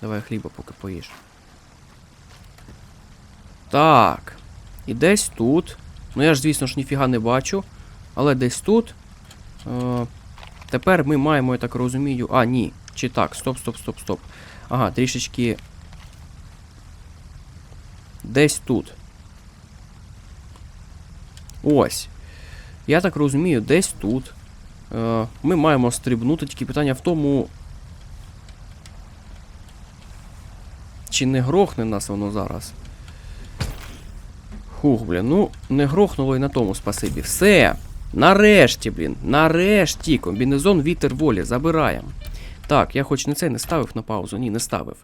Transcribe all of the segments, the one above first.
Давай хліба поки поїж. Так. І десь тут. Ну я ж, звісно ж, ніфіга не бачу. Але десь тут. Е, тепер ми маємо, я так розумію. А, ні. Чи так, стоп, стоп, стоп, стоп. Ага, трішечки. Десь тут. Ось. Я так розумію, десь тут. Е, ми маємо стрибнути, тільки питання в тому. Чи не грохне нас воно зараз? Хух, блін, ну не грохнуло і на тому спасибі. Все. Нарешті, блін. Нарешті. Комбінезон вітер волі. Забираємо. Так, я хоч не це не ставив на паузу. Ні, не ставив.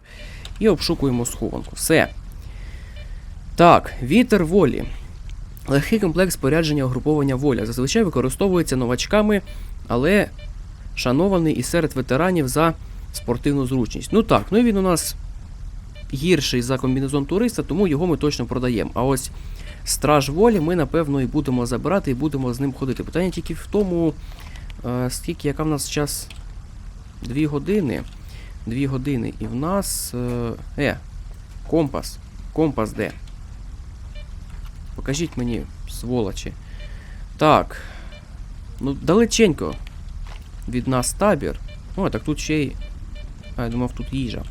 І обшукуємо схованку. Все. Так, вітер волі. Легкий комплекс спорядження угруповання воля. Зазвичай використовується новачками, але шанований і серед ветеранів за спортивну зручність. Ну так, ну і він у нас гірший за комбінезон туриста, тому його ми точно продаємо. А ось страж волі ми, напевно, і будемо забирати, і будемо з ним ходити. Питання тільки в тому, е, скільки, яка в нас час? Дві години. Дві години. І в нас. Е, е компас. Компас де? Покажіть мені, сволочі. Так. Ну, далеченько від нас табір. О, так тут ще й. А, я думав, тут їжа.